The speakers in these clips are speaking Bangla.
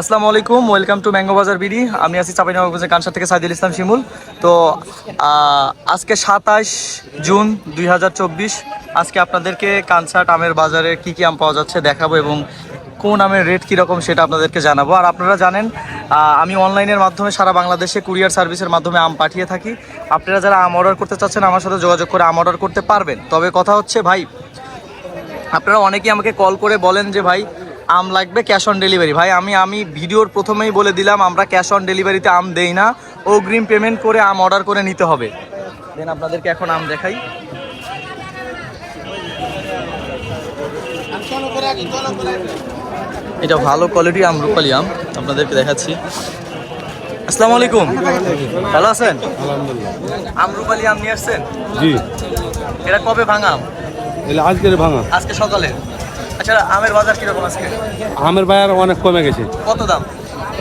আসসালামু আলাইকুম, welcome to mango Bazar BD. আমি আছি চাপাইনবাবগঞ্জের কানসার থেকে সাইদুল ইসলাম শিমুল। তো আজকে সাতাশ জুন দুই হাজার চব্বিশ, আজকে আপনাদেরকে কানসার্ট আমের বাজারে কি কি আম পাওয়া যাচ্ছে দেখাবো এবং কোন আমের রেট কীরকম সেটা আপনাদেরকে জানাব। আর আপনারা জানেন আমি অনলাইনের মাধ্যমে সারা বাংলাদেশে কুরিয়ার সার্ভিসের মাধ্যমে আম পাঠিয়ে থাকি। আপনারা যারা আম অর্ডার করতে চাচ্ছেন, আমার সাথে যোগাযোগ করে আম অর্ডার করতে পারবেন। তবে কথা হচ্ছে, ভাই, আপনারা অনেকেই আমাকে কল করে বলেন যে, ভাই আম লাগবে ক্যাশ অন ডেলিভারি ভাই আমি আমি ভিডিওর প্রথমেই বলে দিলাম আমরা ক্যাশ অন ডেলিভারিতে আম দেই না। অগ্রিম পেমেন্ট করে আম অর্ডার করে নিতে হবে। দেন আপনাদেরকে এখন আম দেখাই। এটা ভালো কোয়ালিটির আম রূপালি আম। আপনাদেরকে দেখাচ্ছি। আসসালামু আলাইকুম। ভালো আছেন? আম রূপালি আম নিয়ে আসছেন? জি। এটা কবে ভাঙা আম? ভাঙা। আজকে সকালে? আচ্ছা আমের বাজার কীরকম আজকে? আমের বাজার অনেক কমে গেছে। কত দাম?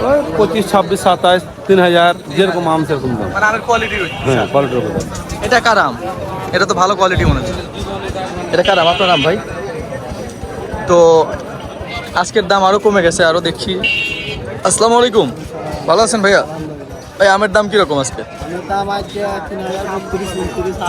ওই পঁচিশ ছাব্বিশ সাতাশ তিন হাজার যেরকম আম সেরকম দাম। মানে আমের কোয়ালিটি হ্যাঁ কোয়ালিটির উপর এটা কার আম? এটা তো ভালো কোয়ালিটি মনে হচ্ছে। এটা কার আম? আপনার আম ভাই? তো আজকের দাম আরও কমে গেছে আরও দেখছি আসসালামু আলাইকুম। ভালো আছেন ভাইয়া? ভাই আমের দাম কীরকম আজকে?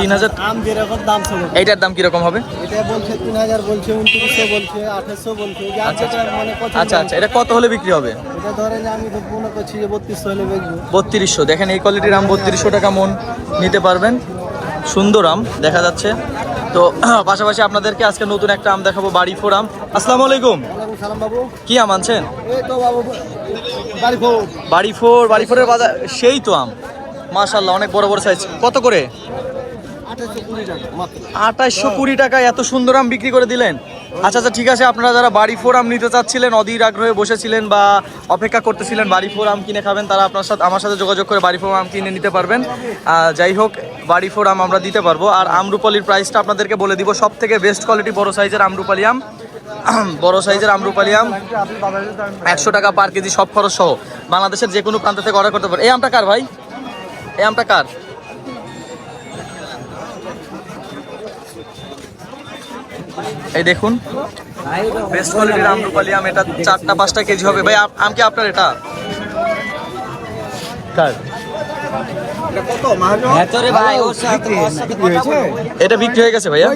তিন হাজার? আম যেরকম দাম ছিল এইটার দাম কীরকম হবে? এটা বলছে তিন হাজার বলছে উনত্রিশশো বলছে আঠাশশো বলছে। আচ্ছা, যেটা মানে আচ্ছা আচ্ছা। এটা কত হলে বিক্রি হবে? এটা ধরেন আমি তো মনে করছি যে বত্রিশশো হলে বেচবো। বত্রিশশো। দেখেন এই কোয়ালিটির আম বত্রিশশো টাকা মন নিতে পারবেন। সুন্দর আম দেখা যাচ্ছে। তো পাশাপাশি আপনাদেরকে আজকে নতুন একটা আম দেখাবো বাড়ি ফোর আম। আসসালামু আলাইকুম। সালাম বাবু। কি আম আনছেন? এই তো বাবু বাড়ি ফোর? বাড়ি ফোর, বাড়ি ফোরের বাজার, সেই তো আম। মাশাল্লাহ অনেক বড় বড় সাইজ কত করে? আঠাশশো কুড়ি টাকায় এত সুন্দর আম বিক্রি করে দিলেন? আচ্ছা আচ্ছা ঠিক আছে, আপনারা যারা বাড়ি ফোর আম নিতে চাচ্ছিলেন, অধীর আগ্রহে বসেছিলেন বা অপেক্ষা করতেছিলেন বাড়ি ফোর আম কিনে খাবেন, তারা আপনার সাথে, আমার সাথে যোগাযোগ করে বাড়ি ফোর আম কিনে নিতে পারবেন। যাই হোক, বাড়ি ফোর আম আমরা দিতে পারব। আর আমরুপালির প্রাইসটা আপনাদেরকে বলে দিব সব থেকে বেস্ট কোয়ালিটি বড় সাইজের আমরুপালি আম। বড় সাইজের আমরুপালি আম একশো টাকা পার কেজি সব খরচ সহ বাংলাদেশের যে কোনো প্রান্ত থেকে অর্ডার করতে পারে। এই আমটা কার ভাই? এই আমটা কার? এই দেখুন বেস্ট কোয়ালিটির আমরুপালি আম এটা চারটা পাঁচটা কেজি হবে। ভাই আম- কি আপনার এটা? কার? এটা বিক্রি হয়ে গেছে ভাইয়া?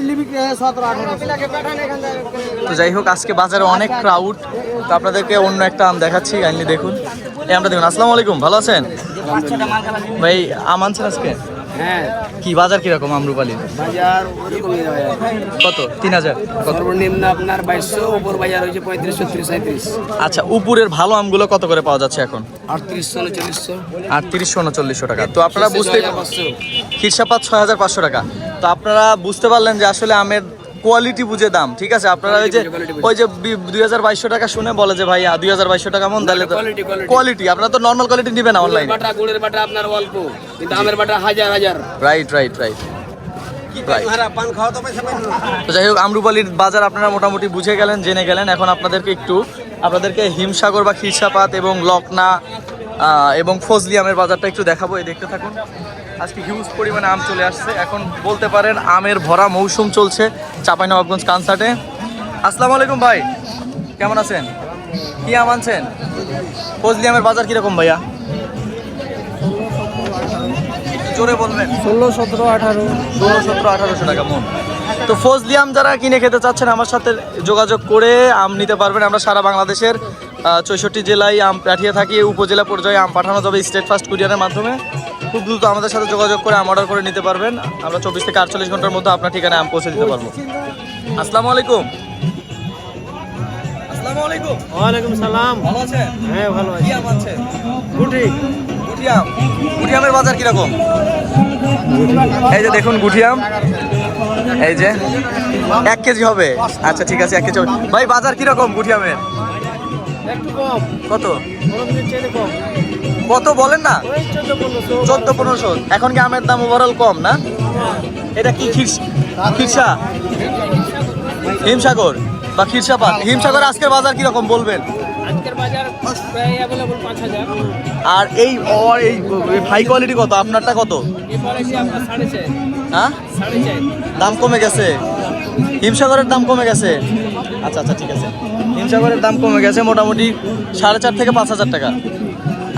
তো যাই হোক আজকে বাজারে অনেক ক্রাউড তো আপনাদেরকে অন্য একটা আম দেখাচ্ছি কাইন্ডলি দেখুন। এই আমটা দেখুন। আসসালামু আলাইকুম ভালো আছেন? ভাই আম আনছেন আজকে? হ্যাঁ। কি বাজার কীরকম আমরুপালি বাজার কত? তিন হাজার? কত? নিম্ন আপনার বাইশশো উপর বাজার হয়েছে পঁয়ত্রিশশো ত্রিশ সাঁত্রিশ আচ্ছা উপরের ভালো আমগুলো কত করে পাওয়া যাচ্ছে এখন? আটত্রিশশো উনচল্লিশশো। আটত্রিশশো উনচল্লিশশো টাকা। তো আপনারা বুঝতে খিরসাপাত ছয় হাজার পাঁচশো টাকা। তো আপনারা বুঝতে পারলেন যে আসলে আমের কোয়ালিটি বুঝে দাম ঠিক আছে? আপনারা ওই যে ওই যে দুই হাজার বাইশশো টাকা শুনে বলে যে ভাই দুই হাজার বাইশশো টাকা মন তাহলে তো। কোয়ালিটি আপনারা তো নর্মাল কোয়ালিটি নেবেন না অনলাইনে বাটা গুড়ের বাটা আপনার অল্প কিন্তু আমের বাটা হাজার হাজার। রাইট রাইট রাইট তো যাই হোক আমরুপালির বাজার আপনারা মোটামুটি বুঝে গেলেন জেনে গেলেন। এখন আপনাদেরকে একটু আপনাদেরকে হিমসাগর বা খিরসাপাত এবং লকনা এবং ফজলি আমের বাজারটা একটু দেখাবো এই দেখতে থাকুন। আজকে হিউজ পরিমাণে আম চলে আসছে। এখন বলতে পারেন আমের ভরা মৌসুম চলছে। চাঁপাইনবাবগঞ্জ কানসার্টে আসসালামু আলাইকুম ভাই। কেমন আছেন? কি আম আনছেন? ফজলি আমের বাজার কীরকম ভাইয়া? জোরে বলবেন। ষোলো সতেরো আঠারো। ষোলো সতেরো আঠারোশো টাকা মন তো ফজলি আম যারা কিনে খেতে চাচ্ছেন আমার সাথে যোগাযোগ করে আম নিতে পারবেন। আমরা সারা বাংলাদেশের চৌষট্টি জেলায় আম পাঠিয়ে থাকি। উপজেলা পর্যায়ে আম পাঠানো যাবে স্টেট ফাস্ট কুরিয়ারের মাধ্যমে। খুব দ্রুত আমাদের সাথে যোগাযোগ করে আম অর্ডার করে নিতে পারবেন। আমরা চব্বিশ থেকে আটচল্লিশ ঘণ্টার মধ্যে আপনার ঠিকানায় আম পৌঁছে দিতে পারব। আসসালামু আলাইকুম। আসসালামু আলাইকুম। ওয়ালাইকুম সালাম। ভালো আছেন? হ্যাঁ ভালো কি আম আনছেন? গুটি। গুটি আম। গুটি আমের বাজার কীরকম? এই যে দেখুন গুটি আম। এই যে। এক কেজি হবে। আচ্ছা ঠিক আছে এক কেজি হবে। ভাই বাজার কীরকম গুটি আমের? একটু কম। কত? কম। কত বলেন না? চোদ্দ পনেরোশো এখন কি আমের দাম ওভারঅল কম না? এটা কি খিরস- হিমসাগর বা খিরসাপাত? হিমসাগর আজকের বাজার কীরকম বলবেন? আর এই এই হাই কোয়ালিটি কত? আপনারটা কত? হ্যাঁ? দাম কমে গেছে। হিমসাগরের দাম কমে গেছে। আচ্ছা আচ্ছা ঠিক আছে। হিমসাগরের দাম কমে গেছে মোটামুটি সাড়ে চার থেকে পাঁচ হাজার টাকা।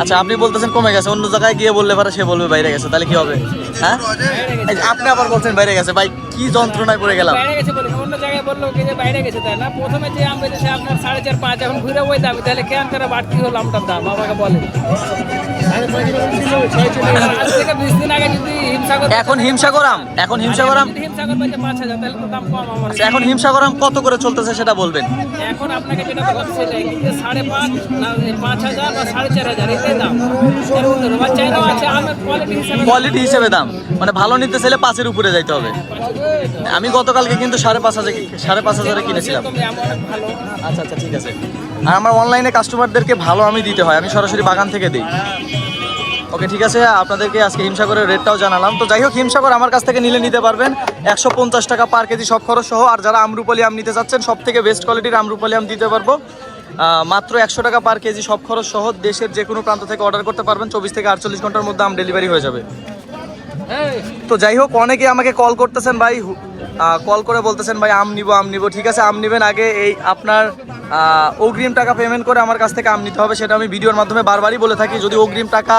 আচ্ছা আপনি বলতেছেন কমে গেছে, অন্য জায়গায় গিয়ে বললে পারে সে বলবে বাইরে গেছে, তাহলে কি হবে? হ্যাঁ? আপনি আবার বলছেন বাইরে গেছে, ভাই, কি যন্ত্রণায় পড়ে গেলাম। বাইরে গেছে বলে, অন্য জায়গায় বলল যে বাইরে গেছে, তাই না? প্রথমে যে আম বেঁচেছে আপনার সাড়ে চার, পাঁচ এখন ঘুরে ওই দাম তাহলে কেন তারা বাড়তি হলো আমটার দাম, আমাকে বলে। এখন হিমসাগর আম এখন হিমসাগর আম যদি হিমসাগর বেঁচে পাঁচ হাজার তাহলে তো দাম কম আমার আচ্ছা, এখন হিমসাগর আম কত করে চলতেছে সেটা বলবেন? এখন আপনাকে যেটা সাড়ে পাঁচ পাঁচ হাজার বা সাড়ে চার হাজার দাম। কোয়ালিটি হিসেবে দাম। মানে ভালো নিতে চাইলে পাঁচের উপরে যাইতে হবে। আমি গতকালকে কিন্তু সাড়ে পাঁচ হাজার সাড়ে পাঁচ হাজারে কিনেছিলাম। আচ্ছা আচ্ছা ঠিক আছে। আর আমার অনলাইনে কাস্টমারদেরকে ভালো আমি দিতে হয়। আমি সরাসরি বাগান থেকে দিই। ওকে ঠিক আছে, আপনাদেরকে আজকে হিমসাগরের রেটটাও জানালাম। তো যাই হোক, হিমসাগর আমার কাছ থেকে নিলে নিতে পারবেন। একশো পঞ্চাশ টাকা পার কেজি সব খরচ সহ, আর যারা আমরুপালি আম নিতে চাচ্ছেন সব থেকে বেস্ট কোয়ালিটির আমরুপালি আম দিতে পারব। মাত্র একশো টাকা পার কেজি সব খরচ সহ, দেশের যে কোনো প্রান্ত থেকে অর্ডার করতে পারবেন। চব্বিশ থেকে আটচল্লিশ ঘণ্টার মধ্যে আম ডেলিভারি হয়ে যাবে। তো যাই হোক, অনেকে আমাকে কল করতেছেন, ভাই কল করে বলতেছেন, ভাই, আম নিব আম নিব। ঠিক আছে, আম নিবেন আগে এই আপনার অগ্রিম টাকা পেমেন্ট করে আমার কাছ থেকে আম নিতে হবে। সেটা আমি ভিডিওর মাধ্যমে বারবারই বলে থাকি। যদি অগ্রিম টাকা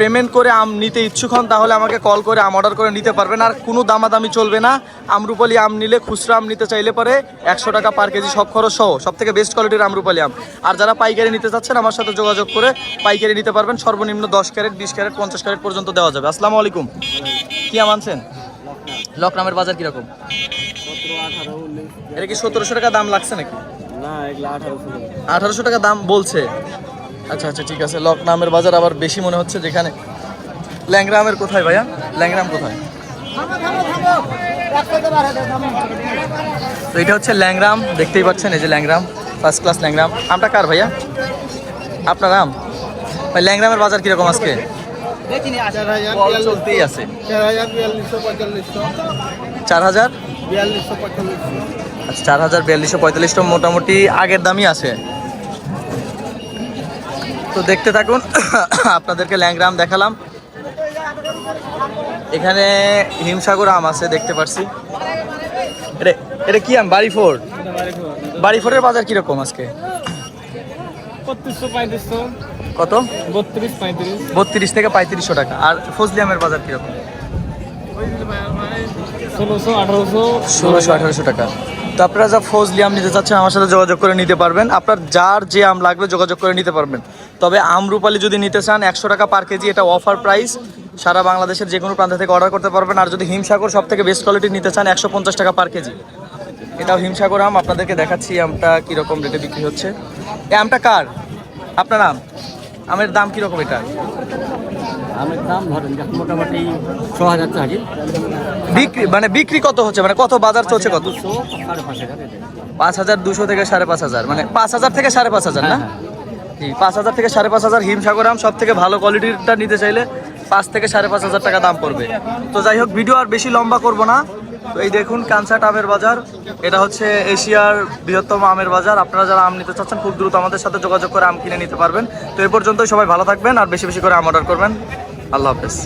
পেমেন্ট করে আম নিতে ইচ্ছুক হন তাহলে আমাকে কল করে আম অর্ডার করে নিতে পারবেন। আর কোনো দামাদামি চলবে না। আমরুপালি আম নিলে খুচরা আম নিতে চাইলে পরে একশো টাকা পার কেজি সব খরচ সহ সব থেকে বেস্ট কোয়ালিটির আমরুপালি আম। আর যারা পাইকারি নিতে চাচ্ছেন আমার সাথে যোগাযোগ করে পাইকারি নিতে পারবেন। সর্বনিম্ন দশ ক্যারেট বিশ ক্যারেট পঞ্চাশ ক্যারেট পর্যন্ত দেওয়া যাবে। আসসালামু আলাইকুম। কি আম আনছেন? লকনামের বাজার কীরকম? এটা কি সতেরোশো টাকা দাম লাগছে নাকি? আঠারোশো টাকা দাম বলছে। আচ্ছা আচ্ছা ঠিক আছে। লকনামের বাজার আবার বেশি মনে হচ্ছে যেখানে। ল্যাংরামের কোথায় ভাইয়া? ল্যাংরাম কোথায়? তো এটা হচ্ছে ল্যাংরাম। দেখতেই পাচ্ছেন এই যে ল্যাংরাম। First class ল্যাংরাম। আমটা কার ভাইয়া? আপনার আম? ভাই ল্যাংরামের বাজার কীরকম আজকে? চার হাজার কল চলতেই আছে। চার হাজার? আচ্ছা চার হাজার বিয়াল্লিশশো পঁয়তাল্লিশটা মোটামুটি আগের দামই আছে। তো দেখতে থাকুন, আপনাদেরকে ল্যাংরাম দেখালাম। এখানে হিমসাগর আম আছে, দেখতে পাচ্ছি এটা এটা কি আম? বাড়ি ফোর বাড়ি ফোরের বাজার কীরকম আজকে? কত? বত্রিশ থেকে পঁয়ত্রিশশো টাকা। আর ফজলি আমের বাজার কীরকম? ষোলোশো আঠারোশো টাকা। তো আপনারা যা ফজলি আম নিতে চাচ্ছেন, আমার সাথে যোগাযোগ করে নিতে পারবেন। আপনার যার যে আম লাগবে, যোগাযোগ করে নিতে পারবেন। তবে আমরুপালি যদি নিতে চান একশো টাকা পার কেজি এটা অফার প্রাইস সারা বাংলাদেশের যে কোনো প্রান্ত থেকে অর্ডার করতে পারবেন। আর যদি হিমসাগর সব থেকে বেস্ট কোয়ালিটি নিতে চান একশো পঞ্চাশ টাকা পার কেজি। এটাও হিমসাগর আম আপনাদেরকে দেখাচ্ছি আমটা কীরকম রেটে বিক্রি হচ্ছে। এই আমটা কার? আপনার আম আমের দাম কীরকম এটা? আমের দাম ধরেন মোটামুটি ছ হাজার চাহি বিক্রি মানে বিক্রি কত হচ্ছে? মানে কত বাজার চলছে কত? পাঁচ হাজার দুশো থেকে সাড়ে পাঁচ হাজার। মানে পাঁচ হাজার থেকে সাড়ে পাঁচ হাজার না? জি, পাঁচ হাজার থেকে সাড়ে পাঁচ হাজার হিমসাগর আম সব থেকে ভালো কোয়ালিটিটা নিতে চাইলে পাঁচ থেকে সাড়ে পাঁচ হাজার টাকা দাম পড়বে। তো যাই হোক ভিডিও আর বেশি লম্বা করব না। তো এই দেখুন কানসাট আমের বাজার। এটা হচ্ছে এশিয়ার বৃহত্তম আমের বাজার। আপনারা যারা আম নিতে চাচ্ছেন, খুব দ্রুত আমাদের সাথে যোগাযোগ করে আম কিনে নিতে পারবেন। তো এ পর্যন্তই সবাই ভালো থাকবেন আর বেশি বেশি করে আম অর্ডার করবেন। আল্লাহ হাফেজ।